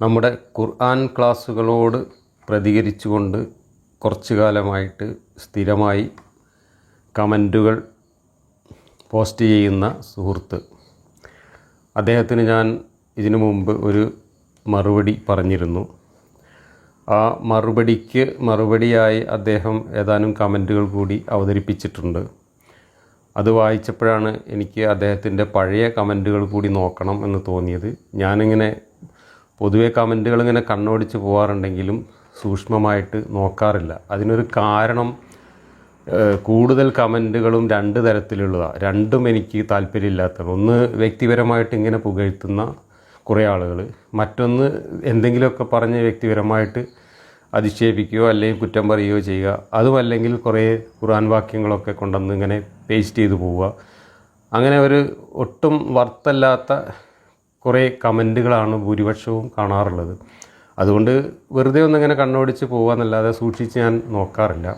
നമ്മുടെ ഖുർആൻ ക്ലാസ്സുകളോട് പ്രതികരിച്ചുകൊണ്ട് കുറച്ചു കാലമായിട്ട് സ്ഥിരമായി കമന്റുകൾ പോസ്റ്റ് ചെയ്യുന്ന സുഹൃത്ത്. അദ്ദേഹത്തിന് ഞാൻ ഇതിനു മുമ്പ് ഒരു മറുപടി പറഞ്ഞിരുന്നു. ആ മറുപടിക്ക് മറുപടിയായി അദ്ദേഹം ഏതാനും കമന്റുകൾ കൂടി അവതരിപ്പിച്ചിട്ടുണ്ട്. അത് വായിച്ചപ്പോഴാണ് എനിക്ക് അദ്ദേഹത്തിന്റെ പഴയ കമന്റുകൾ കൂടി നോക്കണം എന്ന് തോന്നിയത്. ഞാനിങ്ങനെ പൊതുവെ കമന്റുകൾ ഇങ്ങനെ കണ്ണോടിച്ച് പോകാറുണ്ടെങ്കിലും സൂക്ഷ്മമായിട്ട് നോക്കാറില്ല. അതിനൊരു കാരണം കൂടുതൽ കമന്റുകളും രണ്ട് തരത്തിലുള്ളതാണ് രണ്ടും എനിക്ക് താല്പര്യമില്ലാത്തതാണ് ഒന്ന് വ്യക്തിപരമായിട്ട് ഇങ്ങനെ പുകഴ്ത്തുന്ന കുറേ ആളുകൾ മറ്റൊന്ന് എന്തെങ്കിലുമൊക്കെ പറഞ്ഞ് വ്യക്തിപരമായിട്ട് അധിക്ഷേപിക്കുകയോ അല്ലെങ്കിൽ കുറ്റം പറയുകയോ ചെയ്യുക. അതുമല്ലെങ്കിൽ കുറേ ഖുർആൻ വാക്യങ്ങളൊക്കെ കൊണ്ടുവന്ന് ഇങ്ങനെ പേസ്റ്റ് ചെയ്തു പോവുക. അങ്ങനെ ഒരു ഒട്ടും വರ್ತല്ലാത്ത കുറേ കമന്റുകളാണ് ഭൂരിപക്ഷവും കാണാറുള്ളത്. അതുകൊണ്ട് വെറുതെ ഒന്നിങ്ങനെ കണ്ണോടിച്ച് പോകാമെന്നല്ലാതെ സൂക്ഷിച്ച് ഞാൻ നോക്കാറില്ല.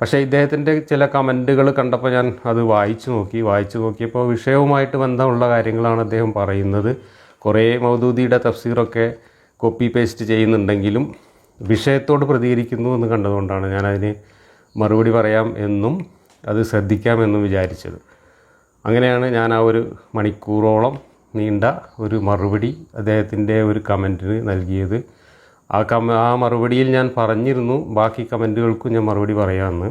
പക്ഷേ ഇദ്ദേഹത്തിന്റെ ചില കമന്റുകൾ കണ്ടപ്പോൾ ഞാൻ അത് വായിച്ചു നോക്കി വായിച്ചു നോക്കിയപ്പോൾ വിഷയവുമായിട്ട് ബന്ധമുള്ള കാര്യങ്ങളാണ് അദ്ദേഹം പറയുന്നത്. കുറേ മൗദൂദിയുടെ തഫ്സീറൊക്കെ കോപ്പി പേസ്റ്റ് ചെയ്യുന്നുണ്ടെങ്കിലും വിഷയത്തോട് പ്രതികരിക്കുന്നു എന്ന് കണ്ടതുകൊണ്ടാണ് ഞാനതിന് മറുപടി പറയാം എന്നും അത് ശ്രദ്ധിക്കാമെന്നും വിചാരിച്ചത്. അങ്ങനെയാണ് ഞാൻ ആ ഒരു മണിക്കൂറോളം നീണ്ട ഒരു മറുപടി അദ്ദേഹത്തിന്റെ ഒരു കമന്റിന് നൽകിയത്. ആ കമ ആ മറുപടിയിൽ ഞാൻ പറഞ്ഞിരുന്നു ബാക്കി കമന്റുകൾക്കും ഞാൻ മറുപടി പറയാമെന്ന്.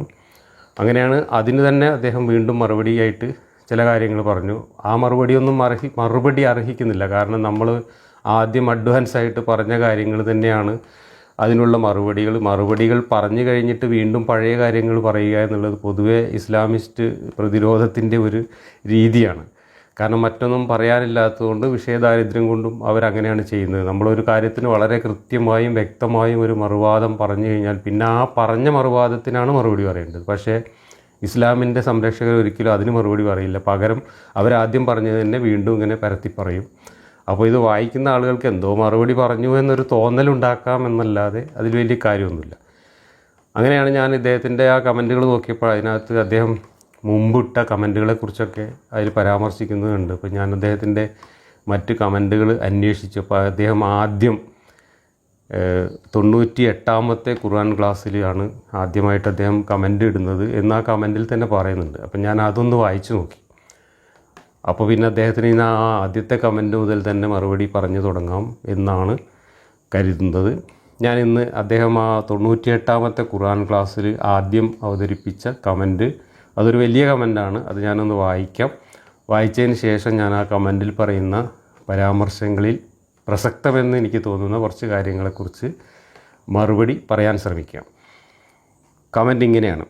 അങ്ങനെയാണ് അതിന് തന്നെ അദ്ദേഹം വീണ്ടും മറുപടിയായിട്ട് ചില കാര്യങ്ങൾ പറഞ്ഞു. ആ മറുപടിയൊന്നും അർഹി മറുപടി അർഹിക്കുന്നില്ല. കാരണം നമ്മൾ ആദ്യം അഡ്വാൻസായിട്ട് പറഞ്ഞ കാര്യങ്ങൾ തന്നെയാണ് അതിനുള്ള മറുപടികൾ. മറുപടികൾ പറഞ്ഞു കഴിഞ്ഞിട്ട് വീണ്ടും പഴയ കാര്യങ്ങൾ പറയുക എന്നുള്ളത് പൊതുവേ ഇസ്ലാമിസ്റ്റ് പ്രതിരോധത്തിന്റെ ഒരു രീതിയാണ്. കാരണം മറ്റൊന്നും പറയാനില്ലാത്തതുകൊണ്ട് വിഷയദാരിദ്ര്യം കൊണ്ടും അവരങ്ങനെയാണ് ചെയ്യുന്നത്. നമ്മളൊരു കാര്യത്തിന് വളരെ കൃത്യമായും വ്യക്തമായും ഒരു മറുവാദം പറഞ്ഞു കഴിഞ്ഞാൽ പിന്നെ ആ പറഞ്ഞ മറുവാദത്തിനാണ് മറുപടി പറയേണ്ടത്. പക്ഷേ ഇസ്ലാമിന്റെ സംരക്ഷകർ ഒരിക്കലും അതിന് മറുപടി പറയില്ല. പകരം അവരാദ്യം പറഞ്ഞത് തന്നെ വീണ്ടും ഇങ്ങനെ പരത്തി പറയും. അപ്പോൾ ഇത് വായിക്കുന്ന ആളുകൾക്ക് എന്തോ മറുപടി പറഞ്ഞു എന്നൊരു തോന്നലുണ്ടാക്കാം എന്നല്ലാതെ അതിൽ വലിയ കാര്യമൊന്നുമില്ല. അങ്ങനെയാണ് ഞാൻ ഇദ്ദേഹത്തിന്റെ ആ കമന്റുകൾ നോക്കിയപ്പോൾ അതിനകത്ത് അദ്ദേഹം മുമ്പിട്ട കമന്റുകളെ കുറിച്ചൊക്കെ അതിൽ പരാമർശിക്കുന്നുണ്ട് അപ്പോൾ ഞാൻ അദ്ദേഹത്തിന്റെ മറ്റ് കമന്റുകൾ അന്വേഷിച്ചു. അപ്പോൾ അദ്ദേഹം ആദ്യം തൊണ്ണൂറ്റി എട്ടാമത്തെ ഖുർആൻ ക്ലാസ്സിലാണ് ആദ്യമായിട്ട് അദ്ദേഹം കമന്റ് ഇടുന്നത് എന്ന് ആ കമന്റിൽ തന്നെ പറയുന്നുണ്ട്. അപ്പം ഞാൻ അതൊന്ന് വായിച്ചു നോക്കി. അപ്പോൾ പിന്നെ അദ്ദേഹത്തിന് ഇന്ന് ആ ആദ്യത്തെ കമന്റ് മുതൽ തന്നെ മറുപടി പറഞ്ഞു തുടങ്ങാം എന്നാണ് കരുതുന്നത്. ഞാൻ ഇന്ന് അദ്ദേഹം ആ തൊണ്ണൂറ്റിയെട്ടാമത്തെ ഖുർആൻ ക്ലാസ്സിൽ ആദ്യം അവതരിപ്പിച്ച കമന്റ് അതൊരു വലിയ കമന്റാണ് അത് ഞാനൊന്ന് വായിക്കാം. വായിച്ചതിന് ശേഷം ഞാൻ ആ കമന്റിൽ പറയുന്ന പരാമർശങ്ങളിൽ പ്രസക്തമെന്ന് എനിക്ക് തോന്നുന്ന കുറച്ച് കാര്യങ്ങളെക്കുറിച്ച് മറുപടി പറയാൻ ശ്രമിക്കാം. കമന്റ് ഇങ്ങനെയാണ്.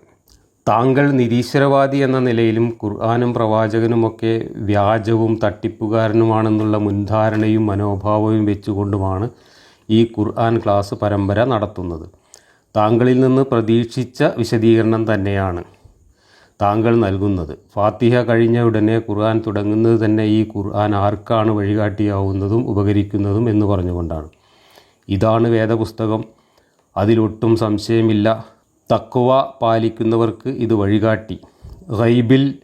താങ്കൾ നിരീശ്വരവാദി എന്ന നിലയിലും ഖുർആാനും പ്രവാചകനുമൊക്കെ വ്യാജവും തട്ടിപ്പുകാരനുമാണെന്നുള്ള മുൻധാരണയും മനോഭാവവും വെച്ചുകൊണ്ടുമാണ് ഈ ഖുർആൻ ക്ലാസ് പരമ്പര നടത്തുന്നത്. താങ്കളിൽ നിന്ന് പ്രതീക്ഷിച്ച വിശദീകരണം തന്നെയാണ്. താങ്കൾ നൽകുന്നത്. ഫാത്തിഹ കഴിഞ്ഞ ഉടനെ ഖുർആൻ തുടങ്ങുന്നത് തന്നെ ഈ ഖുർആൻ ആർക്കാണ് വഴികാട്ടിയാവുന്നതും ഉപകരിക്കുന്നതും എന്ന് പറഞ്ഞുകൊണ്ടാണ്. ഇതാണ് വേദപുസ്തകം. അതിലൊട്ടും സംശയമില്ല. തക്കുവ പാലിക്കുന്നവർക്ക് ഇത് വഴികാട്ടി. റൈബിൽ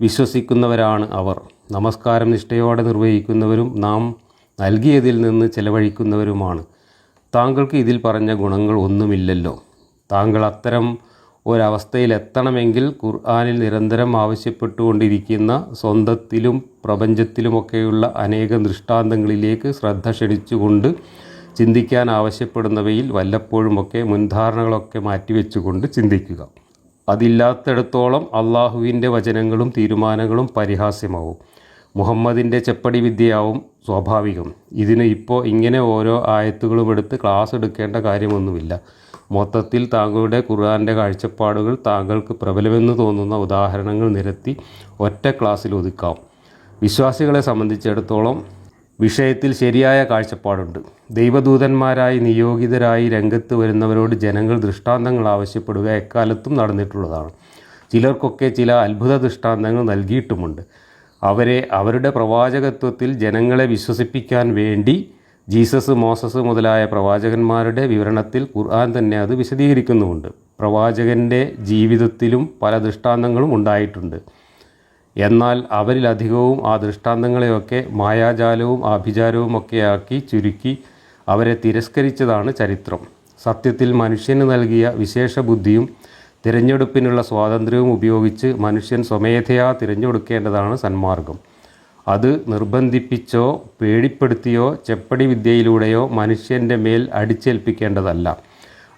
വിശ്വസിക്കുന്നവരാണ് അവർ. നമസ്കാരം നിഷ്ഠയോടെ നിർവഹിക്കുന്നവരും നാം നൽകിയതിൽ നിന്ന് ചെലവഴിക്കുന്നവരുമാണ്. താങ്കൾക്ക് ഇതിൽ പറഞ്ഞ ഗുണങ്ങൾ ഒന്നുമില്ലല്ലോ. താങ്കൾ അത്തരം ഒരവസ്ഥയിലെത്തണമെങ്കിൽ ഖുർആാനിൽ നിരന്തരം ആവശ്യപ്പെട്ടുകൊണ്ടിരിക്കുന്ന സ്വന്തത്തിലും പ്രപഞ്ചത്തിലുമൊക്കെയുള്ള അനേകം ദൃഷ്ടാന്തങ്ങളിലേക്ക് ശ്രദ്ധ ക്ഷണിച്ചുകൊണ്ട് ചിന്തിക്കാൻ ആവശ്യപ്പെടുന്നവയിൽ വല്ലപ്പോഴുമൊക്കെ മുൻധാരണകളൊക്കെ മാറ്റിവെച്ചുകൊണ്ട് ചിന്തിക്കുക. അതില്ലാത്തിടത്തോളം അള്ളാഹുവിന്റെ വചനങ്ങളും തീരുമാനങ്ങളും പരിഹാസ്യമാവും. മുഹമ്മദിന്റെ ചെപ്പടി വിദ്യയാവും സ്വാഭാവികം. ഇതിന് ഇപ്പോൾ ഇങ്ങനെ ഓരോ ആയത്തുകളും എടുത്ത് ക്ലാസ് എടുക്കേണ്ട കാര്യമൊന്നുമില്ല. മൊത്തത്തിൽ താങ്കളുടെ ഖുർആാന്റെ കാഴ്ചപ്പാടുകൾ താങ്കൾക്ക് പ്രബലമെന്ന് തോന്നുന്ന ഉദാഹരണങ്ങൾ നിരത്തി ഒറ്റ ക്ലാസ്സിൽ ഒതുക്കാം. വിശ്വാസികളെ സംബന്ധിച്ചിടത്തോളം വിഷയത്തിൽ ശരിയായ കാഴ്ചപ്പാടുണ്ട്. ദൈവദൂതന്മാരായി നിയോഗിതരായി രംഗത്ത് വരുന്നവരോട് ജനങ്ങൾ ദൃഷ്ടാന്തങ്ങൾ ആവശ്യപ്പെടുക എക്കാലത്തും നടന്നിട്ടുള്ളതാണ്. ചിലർക്കൊക്കെ ചില അത്ഭുത ദൃഷ്ടാന്തങ്ങൾ നൽകിയിട്ടുമുണ്ട്. അവരെ അവരുടെ പ്രവാചകത്വത്തിൽ ജനങ്ങളെ വിശ്വസിപ്പിക്കാൻ വേണ്ടി ജീസസ് മോസസ് മുതലായ പ്രവാചകന്മാരുടെ വിവരണത്തിൽ ഖുർആൻ തന്നെ അത് വിശദീകരിക്കുന്നുമുണ്ട്. പ്രവാചകന്റെ ജീവിതത്തിലും പല ദൃഷ്ടാന്തങ്ങളും ഉണ്ടായിട്ടുണ്ട്. എന്നാൽ അവരിലധികവും ആ ദൃഷ്ടാന്തങ്ങളെയൊക്കെ മായാജാലവും ആഭിചാരവും ഒക്കെ ആക്കി ചുരുക്കി അവരെ തിരസ്കരിച്ചതാണ് ചരിത്രം. സത്യത്തിൽ മനുഷ്യന് നൽകിയ വിശേഷ ബുദ്ധിയും തിരഞ്ഞെടുപ്പിനുള്ള സ്വാതന്ത്ര്യവും ഉപയോഗിച്ച് മനുഷ്യൻ സ്വമേധയാ തിരഞ്ഞെടുക്കേണ്ടതാണ് സന്മാർഗം. അത് നിർബന്ധിപ്പിച്ചോ പേടിപ്പെടുത്തിയോ ചെപ്പടി വിദ്യയിലൂടെയോ മനുഷ്യന്റെ മേൽ അടിച്ചേൽപ്പിക്കേണ്ടതല്ല.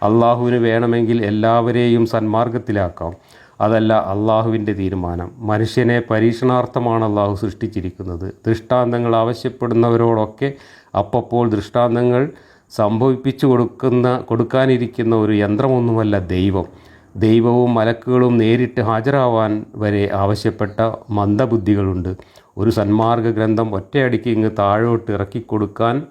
അള്ളാഹുവിന് വേണമെങ്കിൽ എല്ലാവരെയും സന്മാർഗത്തിലാക്കാം. അതല്ല അള്ളാഹുവിന്റെ തീരുമാനം. മനുഷ്യനെ പരീക്ഷണാർത്ഥമാണ് അള്ളാഹു സൃഷ്ടിച്ചിരിക്കുന്നത്. ദൃഷ്ടാന്തങ്ങൾ ആവശ്യപ്പെടുന്നവരോടൊക്കെ അപ്പപ്പോൾ ദൃഷ്ടാന്തങ്ങൾ സംഭവിപ്പിച്ചു കൊടുക്കുന്ന കൊടുക്കാനിരിക്കുന്ന ഒരു യന്ത്രമൊന്നുമല്ല ദൈവം. ദൈവവും മലക്കുകളും നേരിട്ട് ഹാജരാവാൻ വരെ ആവശ്യപ്പെട്ട മന്ദബുദ്ധികളുണ്ട്. ഒരു സന്മാർഗ ഗ്രന്ഥം ഒറ്റയടിക്ക് ഇങ്ങ് താഴോട്ട് ഇറക്കിക്കൊടുക്കാൻ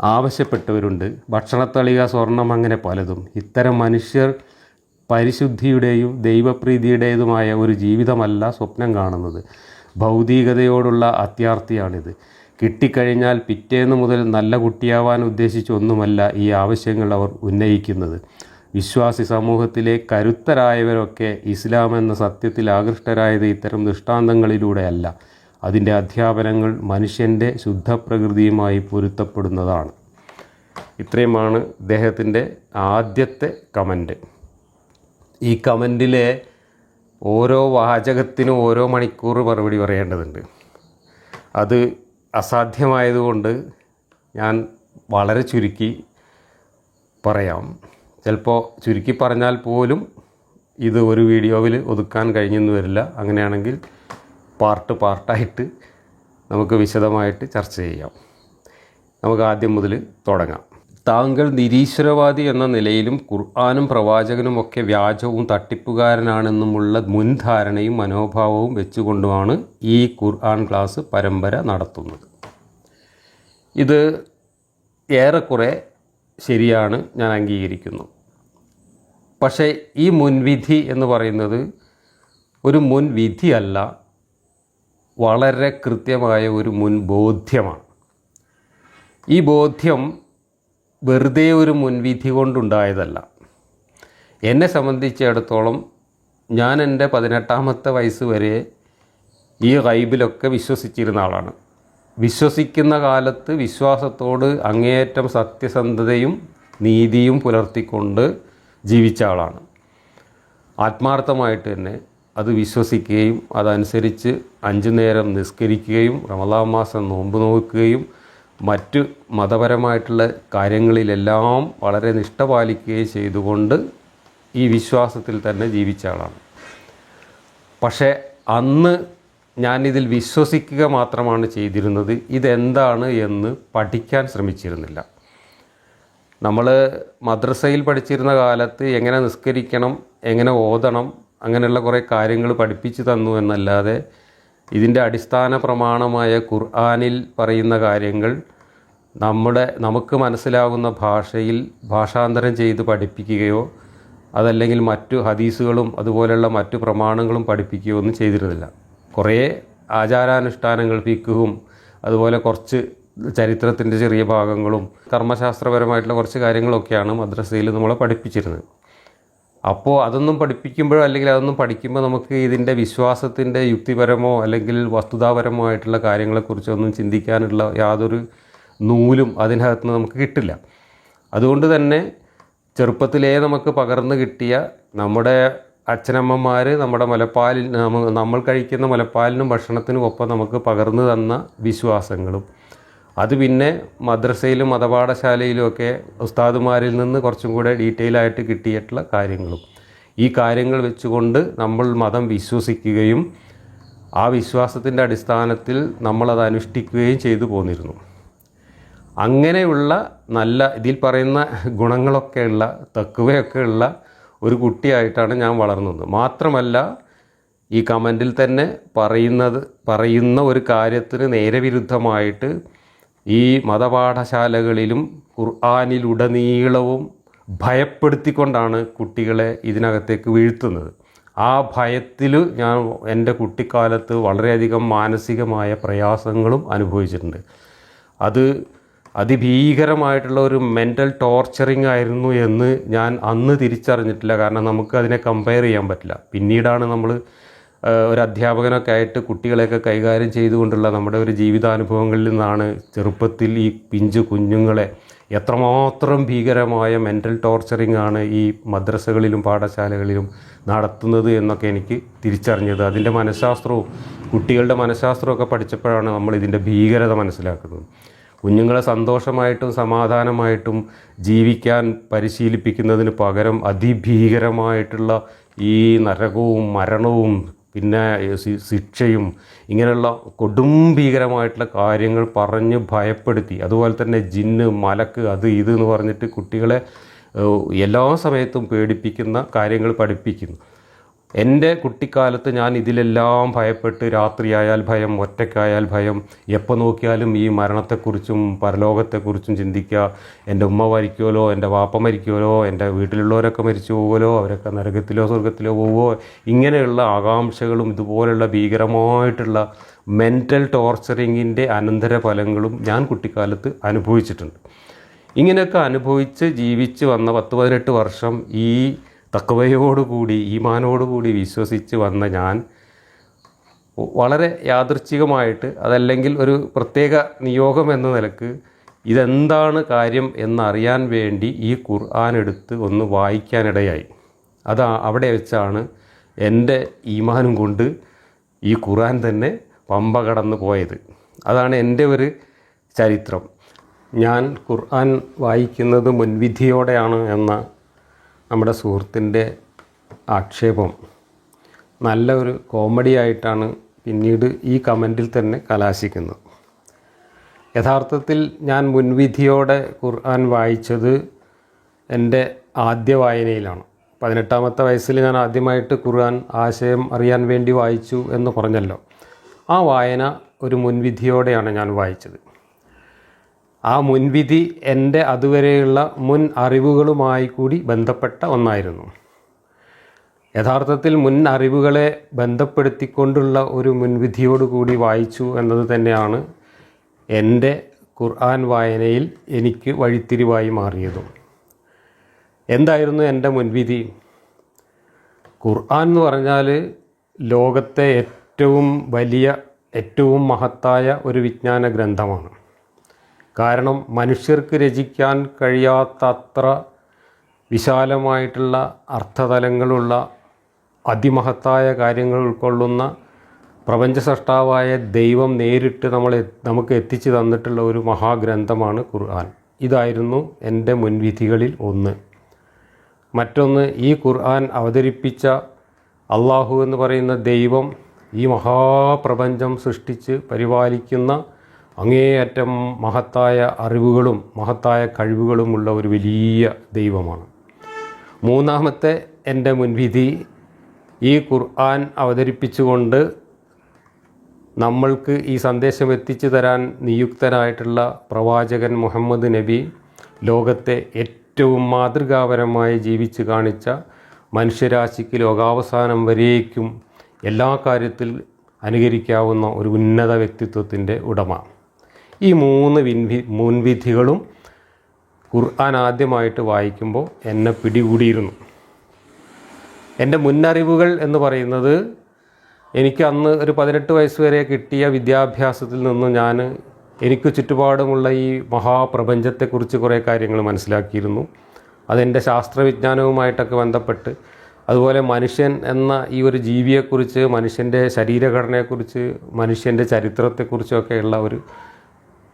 ആവശ്യപ്പെട്ടവരുണ്ട്. ഭക്ഷണത്തളിക സ്വർണം അങ്ങനെ പലതും. ഇത്തരം മനുഷ്യർ പരിശുദ്ധിയുടെയും ദൈവപ്രീതിയുടേതുമായ ഒരു ജീവിതമല്ല സ്വപ്നം കാണുന്നത്. ഭൗതികതയോടുള്ള അത്യാർത്തിയാണിത് കിട്ടിക്കഴിഞ്ഞാൽ പിറ്റേന്ന് മുതൽ നല്ല കുട്ടിയാവാൻ ഉദ്ദേശിച്ചൊന്നുമല്ല ഈ ആവശ്യങ്ങൾ അവർ ഉന്നയിക്കുന്നത്. വിശ്വാസി സമൂഹത്തിലെ കരുത്തരായവരൊക്കെ ഇസ്ലാം എന്ന സത്യത്തിൽ ആകൃഷ്ടരായത് ഇത്തരം ദൃഷ്ടാന്തങ്ങളിലൂടെയല്ല. അതിന്റെ അധ്യാപനങ്ങൾ മനുഷ്യന്റെ ശുദ്ധപ്രകൃതിയുമായി പൊരുത്തപ്പെടുന്നതാണ്. ഇത്രയുമാണ് ഇദ്ദേഹത്തിന്റെ ആദ്യത്തെ കമന്റ് ഈ കമന്റിലെ ഓരോ വാചകത്തിനും ഓരോ മണിക്കൂർ മറുപടി പറയേണ്ടതുണ്ട്. അത് അസാധ്യമായതുകൊണ്ട് ഞാൻ വളരെ ചുരുക്കി പറയാം. ചിലപ്പോൾ ചുരുക്കി പറഞ്ഞാൽ പോലും ഇത് ഒരു വീഡിയോയിൽ ഒതുക്കാൻ കഴിഞ്ഞെന്ന് വരില്ല. അങ്ങനെയാണെങ്കിൽ പാർട്ട് പാർട്ടായിട്ട് നമുക്ക് വിശദമായിട്ട് ചർച്ച ചെയ്യാം. നമുക്ക് ആദ്യം മുതൽ തുടങ്ങാം. താങ്കൾ നിരീശ്വരവാദി എന്ന നിലയിലും ഖുർആാനും പ്രവാചകനും ഒക്കെ വ്യാജവും തട്ടിപ്പുകാരനാണെന്നുമുള്ള മുൻധാരണയും മനോഭാവവും വെച്ചുകൊണ്ടുമാണ് ഈ ഖുർആൻ ക്ലാസ് പരമ്പര നടത്തുന്നത്. ഇത് ഏറെക്കുറെ ശരിയാണ് ഞാൻ അംഗീകരിക്കുന്നു. പക്ഷേ ഈ മുൻവിധി എന്ന് പറയുന്നത് ഒരു മുൻവിധിയല്ല വളരെ കൃത്യമായ ഒരു മുൻബോധ്യമാണ്. ഈ ബോധ്യം വെറുതെ ഒരു മുൻവിധി കൊണ്ടുണ്ടായതല്ല. എന്നെ സംബന്ധിച്ചിടത്തോളം ഞാൻ എന്റെ പതിനെട്ടാമത്തെ വയസ്സ് വരെ ഈ ഗൈബിലൊക്കെ വിശ്വസിച്ചിരുന്ന ആളാണ്. വിശ്വസിക്കുന്ന കാലത്ത് വിശ്വാസത്തോട് അങ്ങേയറ്റം സത്യസന്ധതയും നീതിയും പുലർത്തിക്കൊണ്ട് ജീവിച്ച ആളാണ്. ആത്മാർത്ഥമായിട്ട് തന്നെ അത് വിശ്വസിക്കുകയും അതനുസരിച്ച് അഞ്ചു നേരം നിസ്കരിക്കുകയും റമദാ മാസം നോമ്പ് നോക്കുകയും മറ്റ് മതപരമായിട്ടുള്ള കാര്യങ്ങളിലെല്ലാം വളരെ നിഷ്ഠ പാലിക്കുകയും ചെയ്തുകൊണ്ട് ഈ വിശ്വാസത്തിൽ തന്നെ ജീവിച്ച ആളാണ്. പക്ഷേ അന്ന് ഞാനിതിൽ വിശ്വസിക്കുക മാത്രമാണ് ചെയ്തിരുന്നത്. ഇതെന്താണ് എന്ന് പഠിക്കാൻ ശ്രമിച്ചിരുന്നില്ല. നമ്മൾ മദ്രസയിൽ പഠിച്ചിരുന്ന കാലത്ത് എങ്ങനെ നിസ്കരിക്കണം എങ്ങനെ ഓതണം അങ്ങനെയുള്ള കുറേ കാര്യങ്ങൾ പഠിപ്പിച്ചു തന്നു എന്നല്ലാതെ ഇതിന്റെ അടിസ്ഥാന പ്രമാണമായ ഖുർആാനിൽ പറയുന്ന കാര്യങ്ങൾ നമ്മുടെ നമുക്ക് മനസ്സിലാകുന്ന ഭാഷയിൽ ഭാഷാന്തരം ചെയ്ത് പഠിപ്പിക്കുകയോ അതല്ലെങ്കിൽ മറ്റു ഹദീസുകളും അതുപോലെയുള്ള മറ്റു പ്രമാണങ്ങളും പഠിപ്പിക്കുകയോ ഒന്നും ചെയ്തിരുന്നില്ല. കുറേ ആചാരാനുഷ്ഠാനങ്ങൾ ഫിക്കുവും അതുപോലെ കുറച്ച് ചരിത്രത്തിന്റെ ചെറിയ ഭാഗങ്ങളും കർമ്മശാസ്ത്രപരമായിട്ടുള്ള കുറച്ച് കാര്യങ്ങളൊക്കെയാണ് മദ്രസയിൽ നമ്മളെ പഠിപ്പിച്ചിരുന്നത്. അപ്പോൾ അതൊന്നും പഠിപ്പിക്കുമ്പോഴോ അല്ലെങ്കിൽ അതൊന്നും പഠിക്കുമ്പോൾ നമുക്ക് ഇതിന്റെ വിശ്വാസത്തിന്റെ യുക്തിപരമോ അല്ലെങ്കിൽ വസ്തുതാപരമോ ആയിട്ടുള്ള കാര്യങ്ങളെക്കുറിച്ചൊന്നും ചിന്തിക്കാനുള്ള യാതൊരു നൂലും അതിനകത്ത് നമുക്ക് കിട്ടില്ല. അതുകൊണ്ട് തന്നെ ചെറുപ്പത്തിലേ നമുക്ക് പകർന്നു കിട്ടിയ നമ്മുടെ അച്ഛനമ്മമാർ നമ്മുടെ മുലപ്പാലിൽ നമ്മൾ കഴിക്കുന്ന മുലപ്പാലിനും ഭക്ഷണത്തിനും ഒപ്പം നമുക്ക് പകർന്നു തന്ന വിശ്വാസങ്ങളും അത് പിന്നെ മദ്രസയിലും മതപാഠശാലയിലുമൊക്കെ ഉസ്താദുമാരിൽ നിന്ന് കുറച്ചും കൂടെ ഡീറ്റെയിൽ ആയിട്ട് കിട്ടിയിട്ടുള്ള കാര്യങ്ങളും. ഈ കാര്യങ്ങൾ വെച്ചുകൊണ്ട് നമ്മൾ മതം വിശ്വസിക്കുകയും ആ വിശ്വാസത്തിന്റെ അടിസ്ഥാനത്തിൽ നമ്മളത് അനുഷ്ഠിക്കുകയും ചെയ്തു പോന്നിരുന്നു. അങ്ങനെയുള്ള നല്ല ഇതിൽ പറയുന്ന ഗുണങ്ങളൊക്കെയുള്ള തക്കുവയൊക്കെയുള്ള ഒരു കുട്ടിയായിട്ടാണ് ഞാൻ വളർന്നത് മാത്രമല്ല ഈ കമന്റിൽ തന്നെ പറയുന്നത് പറയുന്ന ഒരു കാര്യത്തിന് നേരെ വിരുദ്ധമായിട്ട് ഈ മതപാഠശാലകളിലും ഖുർആാനിലുടനീളവും ഭയപ്പെടുത്തിക്കൊണ്ടാണ് കുട്ടികളെ ഇതിനകത്തേക്ക് വീഴ്ത്തുന്നത്. ആ ഭയത്തിൽ ഞാൻ എന്റെ കുട്ടിക്കാലത്ത് വളരെയധികം മാനസികമായ പ്രയാസങ്ങളും അനുഭവിച്ചിട്ടുണ്ട്. അത് അതിഭീകരമായിട്ടുള്ള ഒരു മെന്റൽ ടോർച്ചറിങ് ആയിരുന്നു എന്ന് ഞാൻ അന്ന് തിരിച്ചറിഞ്ഞിട്ടില്ല. കാരണം നമുക്ക് അതിനെ കമ്പയർ ചെയ്യാൻ പറ്റില്ല. പിന്നീടാണ് നമ്മൾ ഒരു അധ്യാപകനൊക്കെ ആയിട്ട് കുട്ടികളെയൊക്കെ കൈകാര്യം ചെയ്തുകൊണ്ടുള്ള നമ്മുടെ ഒരു ജീവിതാനുഭവങ്ങളിൽ നിന്നാണ് ചെറുപ്പത്തിൽ ഈ പിഞ്ചു കുഞ്ഞുങ്ങളെ എത്രമാത്രം ഭീകരമായ മെന്റൽ ടോർച്ചറിങ് ആണ് ഈ മദ്രസകളിലും പാഠശാലകളിലും നടത്തുന്നത് എന്നൊക്കെ എനിക്ക് തിരിച്ചറിഞ്ഞത്. അതിന്റെ മനഃശാസ്ത്രവും കുട്ടികളുടെ മനഃശാസ്ത്രമൊക്കെ പഠിച്ചപ്പോഴാണ് നമ്മൾ ഇതിന്റെ ഭീകരത മനസ്സിലാക്കുന്നത്. കുഞ്ഞുങ്ങളെ സന്തോഷമായിട്ടും സമാധാനമായിട്ടും ജീവിക്കാൻ പരിശീലിപ്പിക്കുന്നതിന് പകരം അതിഭീകരമായിട്ടുള്ള ഈ നരകവും മരണവും പിന്നെ ശിക്ഷയും ഇങ്ങനെയുള്ള കൊടും ഭീകരമായിട്ടുള്ള കാര്യങ്ങൾ പറഞ്ഞ് ഭയപ്പെടുത്തി. അതുപോലെ തന്നെ ജിന്ന് മലക്ക് അത് ഇത് എന്ന് പറഞ്ഞിട്ട് കുട്ടികളെ എല്ലാ സമയത്തും പേടിപ്പിക്കുന്ന കാര്യങ്ങൾ പഠിപ്പിക്കുന്നു. എന്റെ കുട്ടിക്കാലത്ത് ഞാൻ ഇതിലെല്ലാം ഭയപ്പെട്ട് രാത്രിയായാൽ ഭയം ഒറ്റയ്ക്കായാൽ ഭയം. എപ്പോൾ നോക്കിയാലും ഈ മരണത്തെക്കുറിച്ചും പരലോകത്തെക്കുറിച്ചും ചിന്തിക്കുക. എന്റെ ഉമ്മ മരിക്കുമല്ലോ എന്റെ വാപ്പ മരിക്കുമല്ലോ എന്റെ വീട്ടിലുള്ളവരൊക്കെ മരിച്ചു പോകുമല്ലോ അവരൊക്കെ നരകത്തിലോ സ്വർഗത്തിലോ പോവുമോ ഇങ്ങനെയുള്ള ആകാംക്ഷകളും ഇതുപോലെയുള്ള ഭീകരമായിട്ടുള്ള മെന്റൽ ടോർച്ചറിങ്ങിന്റെ അനന്തരഫലങ്ങളും ഞാൻ കുട്ടിക്കാലത്ത് അനുഭവിച്ചിട്ടുണ്ട്. ഇങ്ങനെയൊക്കെ അനുഭവിച്ച് ജീവിച്ച് വന്ന പത്ത് പതിനെട്ട് വർഷം ഈ തക്കവയോടുകൂടി ഈമാനോടുകൂടി വിശ്വസിച്ച് വന്ന ഞാൻ വളരെ യാദൃച്ഛികമായിട്ട് അതല്ലെങ്കിൽ ഒരു പ്രത്യേക നിയോഗം എന്ന നിലയ്ക്ക് ഇതെന്താണ് കാര്യം എന്നറിയാൻ വേണ്ടി ഈ ഖുർആൻ എടുത്ത് ഒന്ന് വായിക്കാനിടയായി. അത് അവിടെ വെച്ചാണ് എന്റെ ഈമാനും കൊണ്ട് ഈ ഖുർആൻ തന്നെ പമ്പ കടന്നു പോയത്. അതാണ് എന്റെ ഒരു ചരിത്രം. ഞാൻ ഖുർആൻ വായിക്കുന്നത് മുൻവിധിയോടെയാണ് എന്ന നമ്മുടെ സുഹൃത്തിന്റെ ആക്ഷേപം. നല്ല ഒരു കോമഡി ആയിട്ടാണ് പിന്നീട് ഈ കമന്റിൽ തന്നെ കലാശിക്കുന്നത്. യഥാർത്ഥത്തിൽ ഞാൻ മുൻവിധിയോടെ ഖുർആൻ വായിച്ചത് എന്റെ ആദ്യ വായനയിലാണ്. പതിനെട്ടാമത്തെ വയസ്സിൽ ഞാൻ ആദ്യമായിട്ട് ഖുർആൻ ആശയം അറിയാൻ വേണ്ടി വായിച്ചു എന്ന് പറഞ്ഞല്ലോ. ആ വായന ഒരു മുൻവിധിയോടെയാണ് ഞാൻ വായിച്ചത്. ആ മുൻവിധി എന്റെ അതുവരെയുള്ള മുൻ അറിവുകളുമായി കൂടി ബന്ധപ്പെട്ട ഒന്നായിരുന്നു. യഥാർത്ഥത്തിൽ മുൻ അറിവുകളെ ബന്ധപ്പെടുത്തിക്കൊണ്ടുള്ള ഒരു മുൻവിധിയോട് കൂടി വായിച്ചു എന്നത് തന്നെയാണ് എന്റെ ഖുർആൻ വായനയിൽ എനിക്ക് വഴിത്തിരിവായി മാറിയതും. എന്തായിരുന്നു എന്റെ മുൻവിധി? ഖുർആൻ എന്ന് പറഞ്ഞാൽ ലോകത്തെ ഏറ്റവും വലിയ ഏറ്റവും മഹത്തായ ഒരു വിജ്ഞാന ഗ്രന്ഥമാണ്. കാരണം മനുഷ്യർക്ക് രചിക്കാൻ കഴിയാത്തത്ര വിശാലമായിട്ടുള്ള അർത്ഥതലങ്ങളുള്ള അതിമഹത്തായ കാര്യങ്ങൾ ഉൾക്കൊള്ളുന്ന പ്രപഞ്ചസൃഷ്ടാവായ ദൈവം നേരിട്ട് നമ്മളെ നമുക്ക് എത്തിച്ചു തന്നിട്ടുള്ള ഒരു മഹാഗ്രന്ഥമാണ് ഖുർആൻ. ഇതായിരുന്നു എന്റെ മുൻവിധികളിൽ ഒന്ന്. മറ്റൊന്ന് ഈ ഖുർആൻ അവതരിപ്പിച്ച അള്ളാഹു എന്ന് പറയുന്ന ദൈവം ഈ മഹാപ്രപഞ്ചം സൃഷ്ടിച്ച് പരിപാലിക്കുന്ന അങ്ങേയറ്റം മഹത്തായ അറിവുകളും മഹത്തായ കഴിവുകളുമുള്ള ഒരു വലിയ ദൈവമാണ്. മൂന്നാമത്തെ എന്റെ മുൻവിധി ഈ ഖുർആൻ അവതരിപ്പിച്ചുകൊണ്ട് നമ്മൾക്ക് ഈ സന്ദേശം എത്തിച്ചു തരാൻ നിയുക്തനായിട്ടുള്ള പ്രവാചകൻ മുഹമ്മദ് നബി ലോകത്തെ ഏറ്റവും മാതൃകാപരമായി ജീവിച്ചു കാണിച്ച മനുഷ്യരാശിക്ക് ലോകാവസാനം വരേക്കും എല്ലാ കാര്യത്തിൽ അനുകരിക്കാവുന്ന ഒരു ഉന്നത വ്യക്തിത്വത്തിന്റെ ഉടമ. ഈ മൂന്ന് വിൻവി മുൻവിധികളും ഖുർആൻ ആദ്യമായിട്ട് വായിക്കുമ്പോൾ എന്നെ പിടികൂടിയിരുന്നു. എന്റെ മുന്നറിവുകൾ എന്ന് പറയുന്നത് എനിക്ക് അന്ന് ഒരു പതിനെട്ട് വയസ്സ് വരെ കിട്ടിയ വിദ്യാഭ്യാസത്തിൽ നിന്ന് ഞാൻ എനിക്ക് ചുറ്റുപാടുമുള്ള ഈ മഹാപ്രപഞ്ചത്തെക്കുറിച്ച് കുറേ കാര്യങ്ങൾ മനസ്സിലാക്കിയിരുന്നു. അതെന്റെ ശാസ്ത്രവിജ്ഞാനവുമായിട്ടൊക്കെ ബന്ധപ്പെട്ട് അതുപോലെ മനുഷ്യൻ എന്ന ഈ ഒരു ജീവിയെക്കുറിച്ച് മനുഷ്യന്റെ ശരീരഘടനയെക്കുറിച്ച് മനുഷ്യന്റെ ചരിത്രത്തെക്കുറിച്ചൊക്കെയുള്ള ഒരു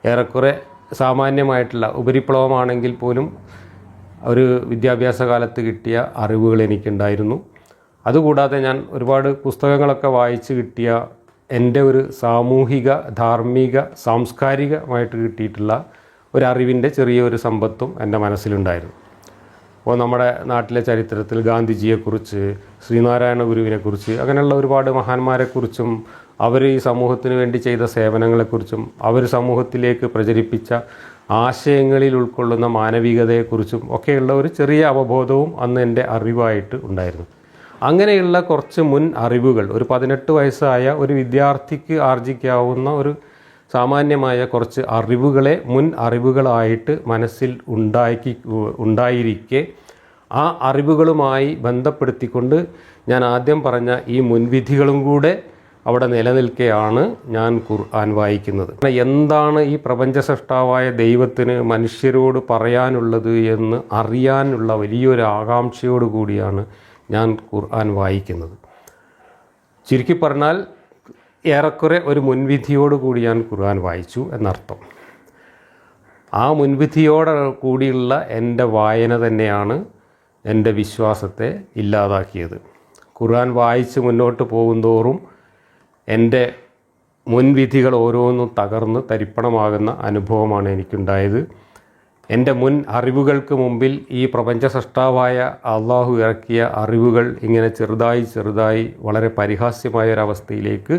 ഏറെക്കുറെ സാമാന്യമായിട്ടുള്ള ഉപരിപ്ലവമാണെങ്കിൽ പോലും ഒരു വിദ്യാഭ്യാസ കാലത്ത് കിട്ടിയ അറിവുകൾ എനിക്കുണ്ടായിരുന്നു. അതുകൂടാതെ ഞാൻ ഒരുപാട് പുസ്തകങ്ങളൊക്കെ വായിച്ച് കിട്ടിയ എന്റെ ഒരു സാമൂഹിക ധാർമ്മിക സാംസ്കാരികമായിട്ട് കിട്ടിയിട്ടുള്ള ഒരു അറിവിന്റെ ചെറിയൊരു സമ്പത്തും എന്റെ മനസ്സിലുണ്ടായിരുന്നു. അപ്പോൾ നമ്മുടെ നാട്ടിലെ ചരിത്രത്തിൽ ഗാന്ധിജിയെക്കുറിച്ച് ശ്രീനാരായണ ഗുരുവിനെക്കുറിച്ച് അങ്ങനെയുള്ള ഒരുപാട് മഹാന്മാരെക്കുറിച്ചും അവർ ഈ സമൂഹത്തിന് വേണ്ടി ചെയ്ത സേവനങ്ങളെക്കുറിച്ചും അവർ സമൂഹത്തിലേക്ക് പ്രചരിപ്പിച്ച ആശയങ്ങളിൽ ഉൾക്കൊള്ളുന്ന മാനവികതയെക്കുറിച്ചും ഒക്കെയുള്ള ഒരു ചെറിയ അവബോധവും അന്ന് എന്റെ അറിവായിട്ട് ഉണ്ടായിരുന്നു. അങ്ങനെയുള്ള കുറച്ച് മുൻ അറിവുകൾ ഒരു പതിനെട്ട് വയസ്സായ ഒരു വിദ്യാർത്ഥിക്ക് ആർജിക്കാവുന്ന ഒരു സാമാന്യമായ കുറച്ച് അറിവുകളെ മുൻ അറിവുകളായിട്ട് മനസ്സിൽ ഉണ്ടാക്കി ഉണ്ടായിരിക്കെ ആ അറിവുകളുമായി ബന്ധപ്പെടുത്തിക്കൊണ്ട് ഞാൻ ആദ്യം പറഞ്ഞ ഈ മുൻവിധികളും കൂടെ അവിടെ നിലനിൽക്കെയാണ് ഞാൻ ഖുർആൻ വായിക്കുന്നത്. എന്താണ് ഈ പ്രപഞ്ച സൃഷ്ടാവായ ദൈവത്തിന് മനുഷ്യരോട് പറയാനുള്ളത് എന്ന് അറിയാനുള്ള വലിയൊരു ആകാംക്ഷയോട് കൂടിയാണ് ഞാൻ ഖുർആൻ വായിക്കുന്നത്. ചുരുക്കി പറഞ്ഞാൽ ഏറെക്കുറെ ഒരു മുൻവിധിയോട് കൂടി ഞാൻ ഖുർആൻ വായിച്ചു എന്നർത്ഥം. ആ മുൻവിധിയോടെ കൂടിയുള്ള എന്റെ വായന തന്നെയാണ് എന്റെ വിശ്വാസത്തെ ഇല്ലാതാക്കിയത്. ഖുർആൻ വായിച്ച് മുന്നോട്ട് പോകുന്തോറും എന്റെ മുൻവിധികൾ ഓരോന്നും തകർന്ന് തരിപ്പണമാകുന്ന അനുഭവമാണ് എനിക്കുണ്ടായത്. എന്റെ മുൻ അറിവുകൾക്ക് മുമ്പിൽ ഈ പ്രപഞ്ച സൃഷ്ടാവായ അള്ളാഹു ഇറക്കിയ അറിവുകൾ ഇങ്ങനെ ചെറുതായി ചെറുതായി വളരെ പരിഹാസ്യമായ ഒരവസ്ഥയിലേക്ക്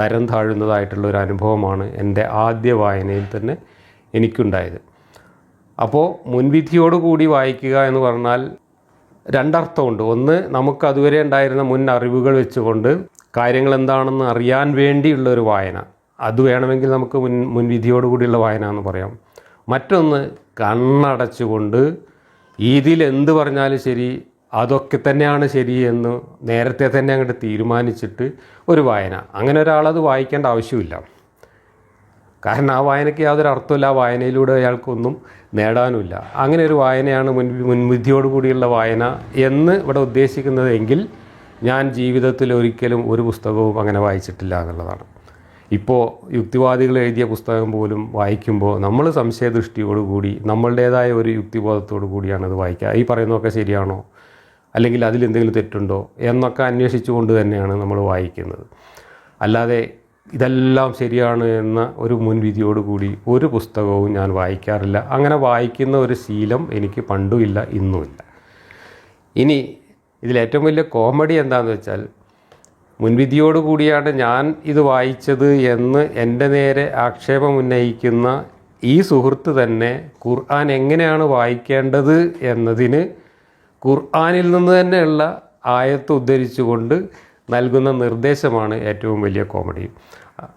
തരം താഴുന്നതായിട്ടുള്ള ഒരു അനുഭവമാണ് എന്റെ ആദ്യ വായനയിൽ തന്നെ എനിക്കുണ്ടായത്. അപ്പോൾ മുൻവിധിയോടുകൂടി വായിക്കുക എന്ന് പറഞ്ഞാൽ രണ്ടർത്ഥമുണ്ട്. ഒന്ന് നമുക്ക് അതുവരെ ഉണ്ടായിരുന്ന മുൻ അറിവുകൾ വെച്ചുകൊണ്ട് കാര്യങ്ങൾ എന്താണെന്ന് അറിയാൻ വേണ്ടിയുള്ള ഒരു വായന. അത് വേണമെങ്കിൽ നമുക്ക് മുൻ മുൻവിധിയോടുകൂടിയുള്ള വായന എന്ന് പറയാം. മറ്റൊന്ന് കണ്ണടച്ചുകൊണ്ട് ഇതിൽ എന്ത് പറഞ്ഞാലും ശരി അതൊക്കെ തന്നെയാണ് ശരി എന്ന് നേരത്തെ തന്നെ അങ്ങോട്ട് തീരുമാനിച്ചിട്ട് ഒരു വായന. അങ്ങനെ ഒരാളത് വായിക്കേണ്ട ആവശ്യമില്ല. കാരണം ആ വായനയ്ക്ക് യാതൊരു അർത്ഥമില്ല ആ വായനയിലൂടെ അയാൾക്കൊന്നും നേടാനുമില്ല. അങ്ങനെ ഒരു വായനയാണ് മുൻ മുൻവിധിയോടുകൂടിയുള്ള വായന എന്ന് ഇവിടെ ഉദ്ദേശിക്കുന്നത് എങ്കിൽ ഞാൻ ജീവിതത്തിൽ ഒരിക്കലും ഒരു പുസ്തകവും അങ്ങനെ വായിച്ചിട്ടില്ല എന്നുള്ളതാണ്. ഇപ്പോൾ യുക്തിവാദികൾ എഴുതിയ പുസ്തകം പോലും വായിക്കുമ്പോൾ നമ്മൾ സംശയദൃഷ്ടിയോടുകൂടി നമ്മളുടേതായ ഒരു യുക്തിബോധത്തോടു കൂടിയാണ് അത് വായിക്കുക. ഈ പറയുന്നതൊക്കെ ശരിയാണോ? അല്ലെങ്കിൽ അതിലെന്തെങ്കിലും തെറ്റുണ്ടോ? എന്നൊക്കെ അന്വേഷിച്ചുകൊണ്ട് തന്നെയാണ് നമ്മൾ വായിക്കുന്നത്. അല്ലാതെ ഇതെല്ലാം ശരിയാണ് എന്ന ഒരു മുൻവിധിയോടുകൂടി ഒരു പുസ്തകവും ഞാൻ വായിക്കാറില്ല. അങ്ങനെ വായിക്കുന്ന ഒരു ശീലം എനിക്ക് പണ്ടുമില്ല ഇന്നുമില്ല. ഇനി ഇതിലേറ്റവും വലിയ കോമഡി എന്താണെന്ന് വെച്ചാൽ മുൻവിധിയോട് കൂടിയാണ് ഞാൻ ഇത് വായിച്ചത് എന്ന് എന്റെ നേരെ ആക്ഷേപം ഉന്നയിക്കുന്ന ഈ സുഹൃത്ത് തന്നെ ഖുർആൻ എങ്ങനെയാണ് വായിക്കേണ്ടത് എന്നതിന് ഖുർആനിൽ നിന്ന് തന്നെയുള്ള ആയത്ത് ഉദ്ധരിച്ചുകൊണ്ട് നൽകുന്ന നിർദ്ദേശമാണ് ഏറ്റവും വലിയ കോമഡി.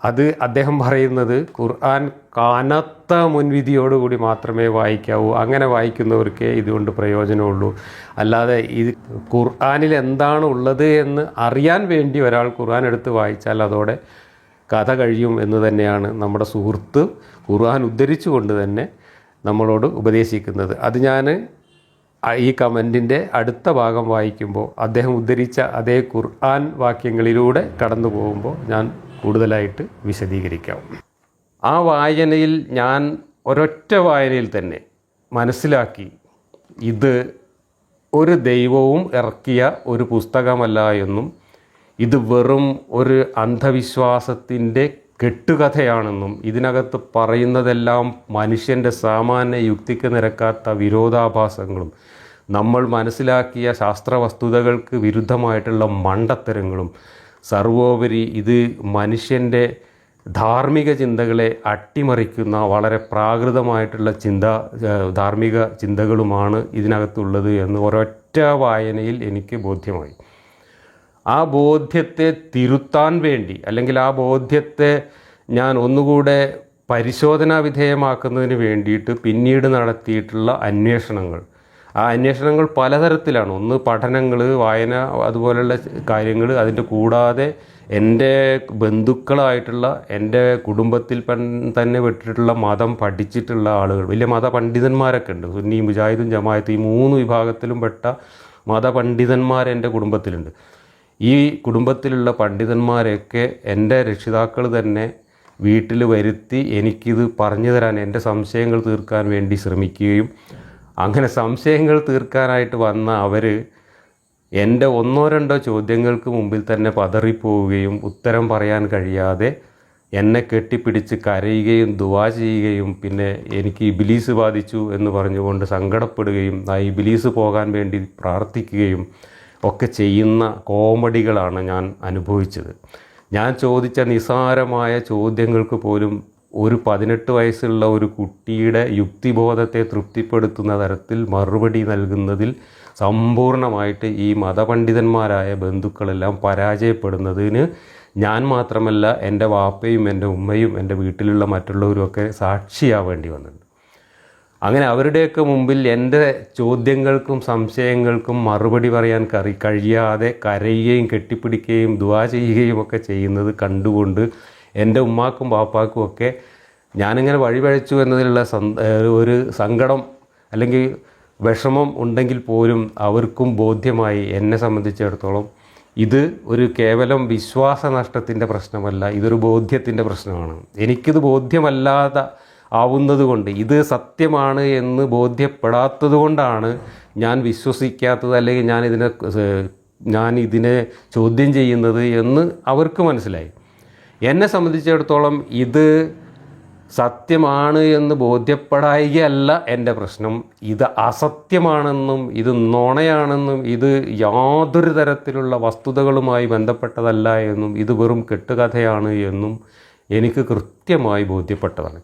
അത് അദ്ദേഹം പറയുന്നത് ഖുർആൻ കനത്ത മുൻവിധിയോടുകൂടി മാത്രമേ വായിക്കാവൂ. അങ്ങനെ വായിക്കുന്നവർക്കേ ഇതുകൊണ്ട് പ്രയോജനമുള്ളൂ. അല്ലാതെ ഇത് ഖുർആാനിൽ എന്താണ് ഉള്ളത് എന്ന് അറിയാൻ വേണ്ടി ഒരാൾ ഖുർആൻ എടുത്ത് വായിച്ചാൽ അതോടെ കഥ കഴിയും എന്ന് തന്നെയാണ് നമ്മുടെ സുഹൃത്ത് ഖുർആൻ ഉദ്ധരിച്ചുകൊണ്ട് തന്നെ നമ്മളോട് ഉപദേശിക്കുന്നത്. അത് ഞാൻ ഈ കമന്റിന്റെ അടുത്ത ഭാഗം വായിക്കുമ്പോൾ അദ്ദേഹം ഉദ്ധരിച്ച അതേ ഖുർആൻ വാക്യങ്ങളിലൂടെ കടന്നു പോകുമ്പോൾ ഞാൻ കൂടുതലായിട്ട് വിശദീകരിക്കാം. ആ വായനയിൽ ഞാൻ ഒരൊറ്റ വായനയിൽ തന്നെ മനസ്സിലാക്കി ഇത് ഒരു ദൈവവും ഇറക്കിയ ഒരു പുസ്തകമല്ല എന്നും ഇത് വെറും ഒരു അന്ധവിശ്വാസത്തിന്റെ കെട്ടുകഥയാണെന്നും ഇതിനകത്ത് പറയുന്നതെല്ലാം മനുഷ്യന്റെ സാമാന്യ യുക്തിക്ക് നിരക്കാത്ത വിരോധാഭാസങ്ങളും നമ്മൾ മനസ്സിലാക്കിയ ശാസ്ത്രവസ്തുതകൾക്ക് വിരുദ്ധമായിട്ടുള്ള മണ്ടത്തരങ്ങളും സർവോപരി ഇത് മനുഷ്യന്റെ ധാർമ്മിക ചിന്തകളെ അട്ടിമറിക്കുന്ന വളരെ പ്രാകൃതമായിട്ടുള്ള ചിന്ത ധാർമ്മിക ചിന്തകളുമാണ് ഇതിനകത്തുള്ളത് എന്ന് ഒരൊറ്റ വായനയിൽ എനിക്ക് ബോധ്യമായി. ആ ബോധ്യത്തെ തിരുത്താൻ വേണ്ടി അല്ലെങ്കിൽ ആ ബോധ്യത്തെ ഞാൻ ഒന്നുകൂടെ പരിശോധനാ വിധേയമാക്കുന്നതിന് വേണ്ടിയിട്ട് പിന്നീട് നടത്തിയിട്ടുള്ള അന്വേഷണങ്ങൾ ആ അന്വേഷണങ്ങൾ പലതരത്തിലാണ്. ഒന്ന് പഠനങ്ങൾ വായന അതുപോലെയുള്ള കാര്യങ്ങൾ. അതിന്റെ കൂടാതെ എന്റെ ബന്ധുക്കളായിട്ടുള്ള എന്റെ കുടുംബത്തിൽ തന്നെ വിട്ടിട്ടുള്ള മതം പഠിച്ചിട്ടുള്ള ആളുകൾ വലിയ മത പണ്ഡിതന്മാരൊക്കെ ഉണ്ട്. സുന്നി മുജാഹിദും ജമായത്തും ഈ മൂന്ന് വിഭാഗത്തിലും പെട്ട മതപണ്ഡിതന്മാർ എന്റെ കുടുംബത്തിലുണ്ട്. ഈ കുടുംബത്തിലുള്ള പണ്ഡിതന്മാരെയൊക്കെ എന്റെ രക്ഷിതാക്കൾ തന്നെ വീട്ടിൽ വരുത്തി എനിക്കിത് പറഞ്ഞു തരാൻ എന്റെ സംശയങ്ങൾ തീർക്കാൻ വേണ്ടി ശ്രമിക്കുകയും അങ്ങനെ സംശയങ്ങൾ തീർക്കാനായിട്ട് വന്ന അവർ എന്റെ ഒന്നോ രണ്ടോ ചോദ്യങ്ങൾക്ക് മുമ്പിൽ തന്നെ പതറിപ്പോവുകയും ഉത്തരം പറയാൻ കഴിയാതെ എന്നെ കെട്ടിപ്പിടിച്ച് കരയുകയും ദുവാ ചെയ്യുകയും പിന്നെ എനിക്ക് ഇബിലീസ് ബാധിച്ചു എന്ന് പറഞ്ഞുകൊണ്ട് സങ്കടപ്പെടുകയും ആ ഇബിലീസ് പോകാൻ വേണ്ടി പ്രാർത്ഥിക്കുകയും ഒക്കെ ചെയ്യുന്ന കോമഡികളാണ് ഞാൻ അനുഭവിച്ചത്. ഞാൻ ചോദിച്ച നിസാരമായ ചോദ്യങ്ങൾക്ക് പോലും ഒരു പതിനെട്ട് വയസ്സുള്ള ഒരു കുട്ടിയുടെ യുക്തിബോധത്തെ തൃപ്തിപ്പെടുത്തുന്ന തരത്തിൽ മറുപടി നൽകുന്നതിൽ സമ്പൂർണമായിട്ട് ഈ മതപണ്ഡിതന്മാരായ ബന്ധുക്കളെല്ലാം പരാജയപ്പെടുന്നതിന് ഞാൻ മാത്രമല്ല എന്റെ വാപ്പയും എന്റെ ഉമ്മയും എന്റെ വീട്ടിലുള്ള മറ്റുള്ളവരുമൊക്കെ സാക്ഷിയാവേണ്ടി വന്നിട്ടുണ്ട്. അങ്ങനെ അവരുടെയൊക്കെ മുമ്പിൽ എന്റെ ചോദ്യങ്ങൾക്കും സംശയങ്ങൾക്കും മറുപടി പറയാൻ കറി കഴിയാതെ കരയുകയും കെട്ടിപ്പിടിക്കുകയും ദുവാ ചെയ്യുകയും ഒക്കെ ചെയ്യുന്നത് കണ്ടുകൊണ്ട് എന്റെ ഉമ്മാക്കും പാപ്പാക്കും ഒക്കെ ഞാനിങ്ങനെ വഴിപഴച്ചു എന്നതിലുള്ള ഒരു സങ്കടം അല്ലെങ്കിൽ വിഷമം ഉണ്ടെങ്കിൽ പോലും അവർക്കും ബോധ്യമായി എന്നെ സംബന്ധിച്ചിടത്തോളം ഇത് ഒരു കേവലം വിശ്വാസ നഷ്ടത്തിന്റെ പ്രശ്നമല്ല ഇതൊരു ബോധ്യത്തിന്റെ പ്രശ്നമാണ്. എനിക്കിത് ബോധ്യമല്ലാതെ ആവുന്നത് കൊണ്ട് ഇത് സത്യമാണ് എന്ന് ബോധ്യപ്പെടാത്തത് കൊണ്ടാണ് ഞാൻ വിശ്വസിക്കാത്തത് അല്ലെങ്കിൽ ഞാൻ ഇതിനെ ഞാൻ ഇതിനെ ചോദ്യം ചെയ്യുന്നത് എന്ന് അവർക്ക് മനസ്സിലായി. എന്നെ സംബന്ധിച്ചിടത്തോളം ഇത് സത്യമാണ് എന്ന് ബോധ്യപ്പെടായികയല്ല എന്റെ പ്രശ്നം. ഇത് അസത്യമാണെന്നും ഇത് നുണയാണെന്നും ഇത് യാതൊരു തരത്തിലുള്ള വസ്തുതകളുമായി ബന്ധപ്പെട്ടതല്ല എന്നും ഇത് വെറും കെട്ടുകഥയാണ് എന്നും എനിക്ക് കൃത്യമായി ബോധ്യപ്പെട്ടതാണ്.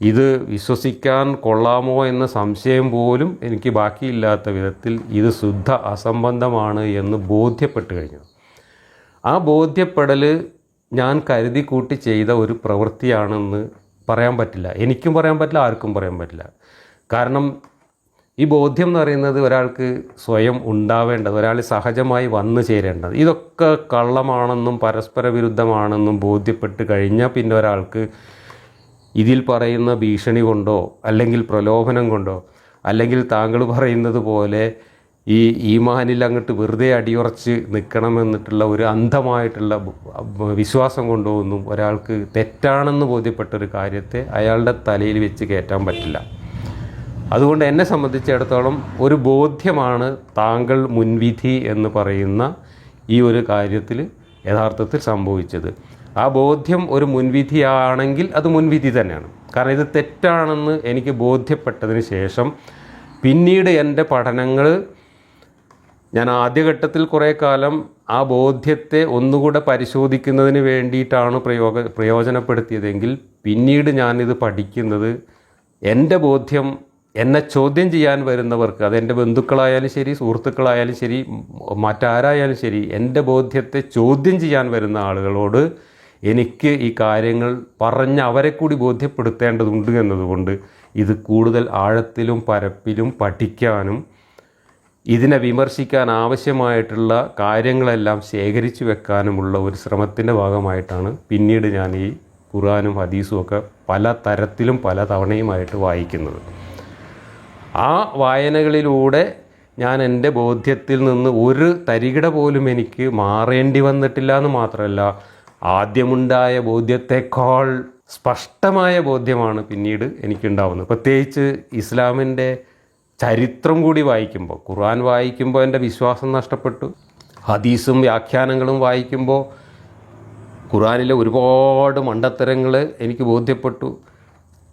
ഇത് വിശ്വസിക്കാൻ കൊള്ളാമോ എന്ന സംശയം പോലും എനിക്ക് ബാക്കിയില്ലാത്ത വിധത്തിൽ ഇത് ശുദ്ധ അസംബന്ധമാണ് എന്ന് ബോധ്യപ്പെട്ട് കഴിഞ്ഞു. ആ ബോധ്യപ്പെടൽ ഞാൻ കരുതി കൂട്ടി ചെയ്ത ഒരു പ്രവൃത്തിയാണെന്ന് പറയാൻ പറ്റില്ല. എനിക്കും പറയാൻ പറ്റില്ല ആർക്കും പറയാൻ പറ്റില്ല. കാരണം ഈ ബോധ്യം എന്ന് പറയുന്നത് ഒരാൾക്ക് സ്വയം ഉണ്ടാവേണ്ടത് ഒരാൾ സഹജമായി വന്നു ചേരേണ്ടത്. ഇതൊക്കെ കള്ളമാണെന്നും പരസ്പര വിരുദ്ധമാണെന്നും ബോധ്യപ്പെട്ട് കഴിഞ്ഞാൽ പിന്നെ ഒരാൾക്ക് ഇതിൽ പറയുന്ന ഭീഷണി കൊണ്ടോ അല്ലെങ്കിൽ പ്രലോഭനം കൊണ്ടോ അല്ലെങ്കിൽ താങ്കൾ പറയുന്നത് പോലെ ഈ ഈമാനിൽ അങ്ങോട്ട് വെറുതെ അടിയുറച്ച് നിൽക്കണമെന്നിട്ടുള്ള ഒരു അന്ധമായിട്ടുള്ള വിശ്വാസം കൊണ്ടോ ഒരാൾക്ക് തെറ്റാണെന്ന് ബോധ്യപ്പെട്ട ഒരു കാര്യത്തെ അയാളുടെ തലയിൽ വെച്ച് കയറ്റാൻ പറ്റില്ല. അതുകൊണ്ട് എന്നെ സംബന്ധിച്ചിടത്തോളം ഒരു ബോധ്യമാണ് താങ്കൾ മുൻവിധി എന്ന് പറയുന്ന ഈ ഒരു കാര്യത്തിൽ യഥാർത്ഥത്തിൽ സംഭവിച്ചത്. ആ ബോധ്യം ഒരു മുൻവിധിയാണെങ്കിൽ അത് മുൻവിധി തന്നെയാണ്. കാരണം ഇത് തെറ്റാണെന്ന് എനിക്ക് ബോധ്യപ്പെട്ടതിന് ശേഷം പിന്നീട് എന്റെ പഠനങ്ങൾ ഞാൻ ആദ്യഘട്ടത്തിൽ കുറേ കാലം ആ ബോധ്യത്തെ ഒന്നുകൂടെ പരിശോധിക്കുന്നതിന് വേണ്ടിയിട്ടാണ് പ്രയോഗ പ്രയോജനപ്പെടുത്തിയതെങ്കിൽ പിന്നീട് ഞാനിത് പഠിക്കുന്നത് എന്റെ ബോധ്യം എന്നെ ചോദ്യം ചെയ്യാൻ വരുന്നവർക്ക് അത് എന്റെ ബന്ധുക്കളായാലും ശരി സുഹൃത്തുക്കളായാലും ശരി മറ്റാരായാലും ശരി എന്റെ ബോധ്യത്തെ ചോദ്യം ചെയ്യാൻ വരുന്ന ആളുകളോട് എനിക്ക് ഈ കാര്യങ്ങൾ പറഞ്ഞ് അവരെ കൂടി ബോധ്യപ്പെടുത്തേണ്ടതുണ്ട് എന്നതുകൊണ്ട് ഇത് കൂടുതൽ ആഴത്തിലും പരപ്പിലും പഠിക്കാനും ഇതിനെ വിമർശിക്കാൻ ആവശ്യമായിട്ടുള്ള കാര്യങ്ങളെല്ലാം ശേഖരിച്ചു വെക്കാനുമുള്ള ഒരു ശ്രമത്തിന്റെ ഭാഗമായിട്ടാണ് പിന്നീട് ഞാൻ ഈ ഖുറാനും ഹദീസും ഒക്കെ പല തരത്തിലും പല തവണയുമായിട്ട് വായിക്കുന്നത്. ആ വായനകളിലൂടെ ഞാൻ എന്റെ ബോധ്യത്തിൽ നിന്ന് ഒരു തരികിട പോലും എനിക്ക് മാറേണ്ടി വന്നിട്ടില്ല എന്ന് മാത്രമല്ല ആദ്യമുണ്ടായ ബോധ്യത്തെക്കാൾ സ്പഷ്ടമായ ബോധ്യമാണ് പിന്നീട് എനിക്കുണ്ടാവുന്നത്. പ്രത്യേകിച്ച് ഇസ്ലാമിന്റെ ചരിത്രം കൂടി വായിക്കുമ്പോൾ ഖുർആൻ വായിക്കുമ്പോൾ എന്റെ വിശ്വാസം നഷ്ടപ്പെട്ടു. ഹദീസും വ്യാഖ്യാനങ്ങളും വായിക്കുമ്പോൾ ഖുറാനിലെ ഒരുപാട് മണ്ടത്തരങ്ങൾ എനിക്ക് ബോധ്യപ്പെട്ടു.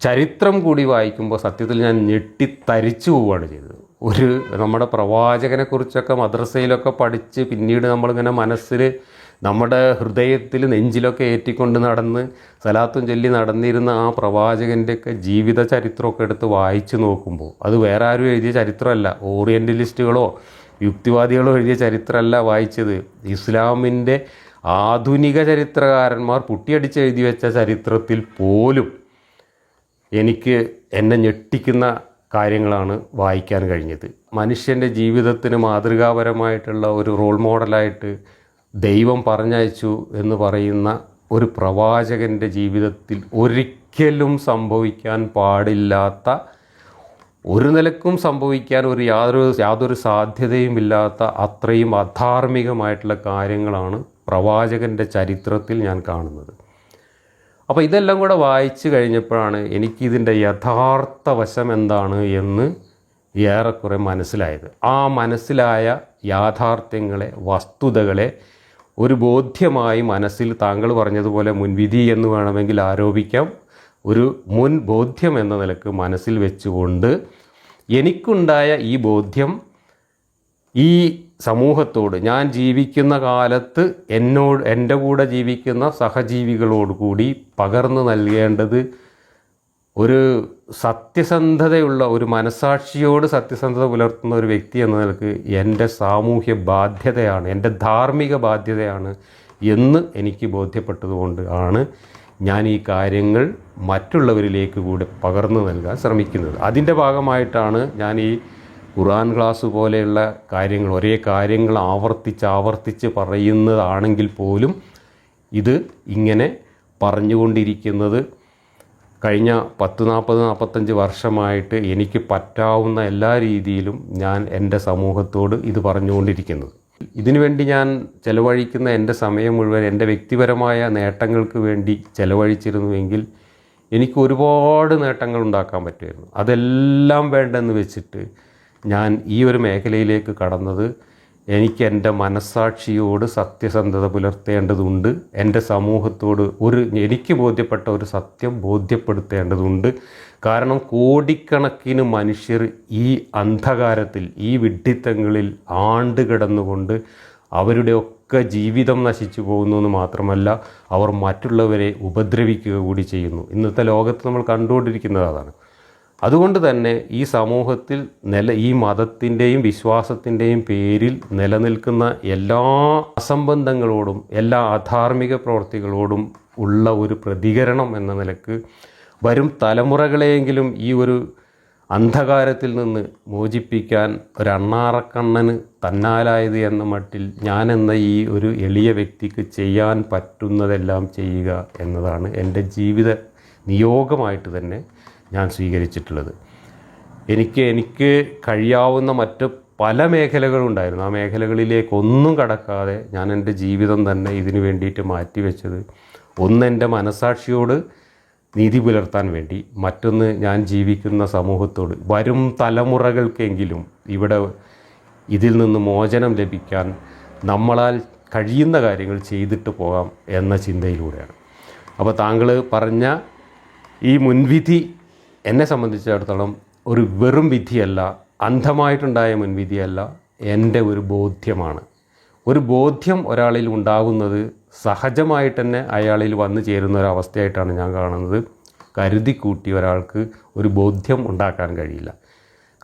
ചരിത്രം കൂടി വായിക്കുമ്പോൾ സത്യത്തിൽ ഞാൻ ഞെട്ടിത്തരിച്ചു പോവുകയാണ് ചെയ്തത്. ഒരു നമ്മുടെ പ്രവാചകനെക്കുറിച്ചൊക്കെ മദ്രസയിലൊക്കെ പഠിച്ച് പിന്നീട് നമ്മളിങ്ങനെ മനസ്സിൽ നമ്മുടെ ഹൃദയത്തിൽ നെഞ്ചിലൊക്കെ ഏറ്റിക്കൊണ്ട് നടന്ന് സലാത്തും ചൊല്ലി നടന്നിരുന്ന ആ പ്രവാചകന്റെയൊക്കെ ജീവിത ചരിത്രമൊക്കെ എടുത്ത് വായിച്ചു നോക്കുമ്പോൾ അത് വേറെ ആരും എഴുതിയ ചരിത്രമല്ല ഓറിയന്റലിസ്റ്റുകളോ യുക്തിവാദികളോ എഴുതിയ ചരിത്രമല്ല വായിച്ചത്. ഇസ്ലാമിന്റെ ആധുനിക ചരിത്രകാരന്മാർ പുട്ടിയടിച്ച് എഴുതി വെച്ച ചരിത്രത്തിൽ പോലും എനിക്ക് എന്നെ ഞെട്ടിക്കുന്ന കാര്യങ്ങളാണ് വായിക്കാൻ കഴിഞ്ഞത്. മനുഷ്യന്റെ ജീവിതത്തിന് മാതൃകാപരമായിട്ടുള്ള ഒരു റോൾ മോഡലായിട്ട് ദൈവം പറഞ്ഞയച്ചു എന്ന് പറയുന്ന ഒരു പ്രവാചകന്റെ ജീവിതത്തിൽ ഒരിക്കലും സംഭവിക്കാൻ പാടില്ലാത്ത ഒരു നിലക്കും സംഭവിക്കാൻ ഒരു യാതൊരു യാതൊരു സാധ്യതയും ഇല്ലാത്ത അത്രയും അധാർമികമായിട്ടുള്ള കാര്യങ്ങളാണ് പ്രവാചകന്റെ ചരിത്രത്തിൽ ഞാൻ കാണുന്നത്. അപ്പോൾ ഇതെല്ലാം കൂടെ വായിച്ചു കഴിഞ്ഞപ്പോഴാണ് എനിക്കിതിന്റെ യഥാർത്ഥ വശം എന്താണ് എന്ന് ഏറെക്കുറെ മനസ്സിലായത്. ആ മനസ്സിലായ യാഥാർത്ഥ്യങ്ങളെ വസ്തുതകളെ ഒരു ബോധ്യമായി മനസ്സിൽ താങ്കൾ പറഞ്ഞതുപോലെ മുൻവിധി എന്ന് വേണമെങ്കിൽ ആരോപിക്കാം. ഒരു മുൻ ബോധ്യം എന്ന നിലയ്ക്ക് മനസ്സിൽ വെച്ചുകൊണ്ട് എനിക്കുണ്ടായ ഈ ബോധ്യം ഈ സമൂഹത്തോട് ഞാൻ ജീവിക്കുന്ന കാലത്ത് എന്നോട് എന്റെ കൂടെ ജീവിക്കുന്ന സഹജീവികളോട് കൂടി പകർന്നു നൽകേണ്ടത് ഒരു സത്യസന്ധതയുള്ള ഒരു മനസാക്ഷിയോട് സത്യസന്ധത പുലർത്തുന്ന ഒരു വ്യക്തി എന്ന നിലയ്ക്ക് എന്റെ സാമൂഹ്യ ബാധ്യതയാണ് എന്റെ ധാർമ്മിക ബാധ്യതയാണ് എന്ന് എനിക്ക് ബോധ്യപ്പെട്ടതുകൊണ്ട് ആണ് ഞാൻ ഈ കാര്യങ്ങൾ മറ്റുള്ളവരിലേക്ക് കൂടെ പകർന്നു നൽകാൻ ശ്രമിക്കുന്നത്. അതിന്റെ ഭാഗമായിട്ടാണ് ഞാൻ ഈ ഖുറാൻ ക്ലാസ് പോലെയുള്ള കാര്യങ്ങൾ ഒരേ കാര്യങ്ങൾ ആവർത്തിച്ച് ആവർത്തിച്ച് പറയുന്നതാണെങ്കിൽ പോലും ഇത് ഇങ്ങനെ പറഞ്ഞുകൊണ്ടിരിക്കുന്നത് കഴിഞ്ഞ പത്ത് നാൽപ്പത് നാൽപ്പത്തഞ്ച് വർഷമായിട്ട് എനിക്ക് പറ്റാവുന്ന എല്ലാ രീതിയിലും ഞാൻ എന്റെ സമൂഹത്തോട് ഇത് പറഞ്ഞുകൊണ്ടിരിക്കുന്നത്. ഇതിനുവേണ്ടി ഞാൻ ചെലവഴിക്കുന്ന എന്റെ സമയം മുഴുവൻ എന്റെ വ്യക്തിപരമായ നേട്ടങ്ങൾക്ക് വേണ്ടി ചെലവഴിച്ചിരുന്നുവെങ്കിൽ എനിക്ക് ഒരുപാട് നേട്ടങ്ങൾ ഉണ്ടാക്കാൻ പറ്റുമായിരുന്നു. അതെല്ലാം വേണ്ടെന്ന് വെച്ചിട്ട് ഞാൻ ഈ ഒരു മേഖലയിലേക്ക് കടന്നത് എനിക്ക് എന്റെ മനസ്സാക്ഷിയോട് സത്യസന്ധത പുലർത്തേണ്ടതുണ്ട്. എന്റെ സമൂഹത്തോട് ഒരു എനിക്ക് ബോധ്യപ്പെട്ട ഒരു സത്യം ബോധ്യപ്പെടുത്തേണ്ടതുണ്ട്. കാരണം കോടിക്കണക്കിന് മനുഷ്യർ ഈ അന്ധകാരത്തിൽ ഈ വിഡ്ഢിത്തങ്ങളിൽ ആണ്ട് കിടന്നുകൊണ്ട് അവരുടെ ഒക്കെ ജീവിതം നശിച്ചു പോകുന്നു എന്ന് മാത്രമല്ല അവർ മറ്റുള്ളവരെ ഉപദ്രവിക്കുക കൂടി ചെയ്യുന്നു. ഇന്നത്തെ ലോകത്ത് നമ്മൾ കണ്ടുകൊണ്ടിരിക്കുന്നത് അതാണ്. അതുകൊണ്ട് തന്നെ ഈ സമൂഹത്തിൽ നില ഈ മതത്തിന്റെയും വിശ്വാസത്തിന്റെയും പേരിൽ നിലനിൽക്കുന്ന എല്ലാ അസംബന്ധങ്ങളോടും എല്ലാ അധാർമിക പ്രവർത്തികളോടും ഉള്ള ഒരു പ്രതികരണം എന്ന നിലയ്ക്ക് വരും തലമുറകളെയെങ്കിലും ഈ ഒരു അന്ധകാരത്തിൽ നിന്ന് മോചിപ്പിക്കാൻ ഒരു അണ്ണാറക്കണ്ണന് തന്നാലായത് എന്ന മട്ടിൽ ഞാൻ എന്ന ഈ ഒരു എളിയ വ്യക്തിക്ക് ചെയ്യാൻ പറ്റുന്നതെല്ലാം ചെയ്യുക എന്നതാണ് എന്റെ ജീവിത നിയോഗമായിട്ട് തന്നെ ഞാൻ സ്വീകരിച്ചിട്ടുള്ളത്. എനിക്ക് എനിക്ക് കഴിയാവുന്ന മറ്റ് പല മേഖലകളുണ്ടായിരുന്നു ആ മേഖലകളിലേക്കൊന്നും കടക്കാതെ ഞാൻ എന്റെ ജീവിതം തന്നെ ഇതിനു വേണ്ടിയിട്ട് മാറ്റിവെച്ചത് ഒന്ന് എന്റെ മനസാക്ഷിയോട് നീതി പുലർത്താൻ വേണ്ടി മറ്റൊന്ന് ഞാൻ ജീവിക്കുന്ന സമൂഹത്തോട്. വരും തലമുറകൾക്കെങ്കിലും ഇവിടെ ഇതിൽ നിന്ന് മോചനം ലഭിക്കാൻ നമ്മളാൽ കഴിയുന്ന കാര്യങ്ങൾ ചെയ്തിട്ട് പോകാം എന്ന ചിന്തയിലൂടെയാണ്. അപ്പോൾ താങ്കൾ പറഞ്ഞ ഈ മുൻവിധി എന്നെ സംബന്ധിച്ചിടത്തോളം ഒരു വെറും വിധിയല്ല അന്ധമായിട്ടുണ്ടായ മുൻവിധിയല്ല എന്റെ ഒരു ബോധ്യമാണ്. ഒരു ബോധ്യം ഒരാളിൽ ഉണ്ടാകുന്നത് സഹജമായിട്ട് തന്നെ അയാളിൽ വന്നു ചേരുന്ന ഒരു അവസ്ഥയായിട്ടാണ് ഞാൻ കാണുന്നത്. കരുതി കൂട്ടി ഒരാൾക്ക് ഒരു ബോധ്യം ഉണ്ടാക്കാൻ കഴിയില്ല.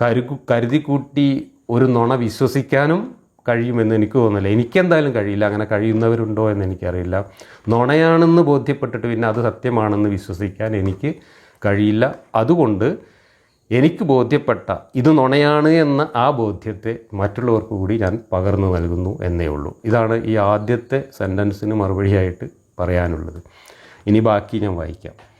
കരു കരുതി കൂട്ടി ഒരു നുണ വിശ്വസിക്കാനും കഴിയുമെന്ന് എനിക്ക് തോന്നുന്നില്ല. എനിക്കെന്തായാലും കഴിയില്ല. അങ്ങനെ കഴിയുന്നവരുണ്ടോ എന്ന് എനിക്കറിയില്ല. നുണയാണെന്ന് ബോധ്യപ്പെട്ടിട്ട് പിന്നെ അത് സത്യമാണെന്ന് വിശ്വസിക്കാൻ എനിക്ക് കഴിയില്ല. അതുകൊണ്ട് എനിക്ക് ബോധ്യപ്പെട്ട ഇത് നുണയാണ് എന്ന ആ ബോധ്യത്തെ മറ്റുള്ളവർക്ക് കൂടി ഞാൻ പകർന്നു നൽകുന്നു എന്നേ ഉള്ളൂ. ഇതാണ് ഈ ആദ്യത്തെ സെന്റൻസിന് മറുപടിയായിട്ട് പറയാനുള്ളത്. ഇനി ബാക്കി ഞാൻ വായിക്കാം.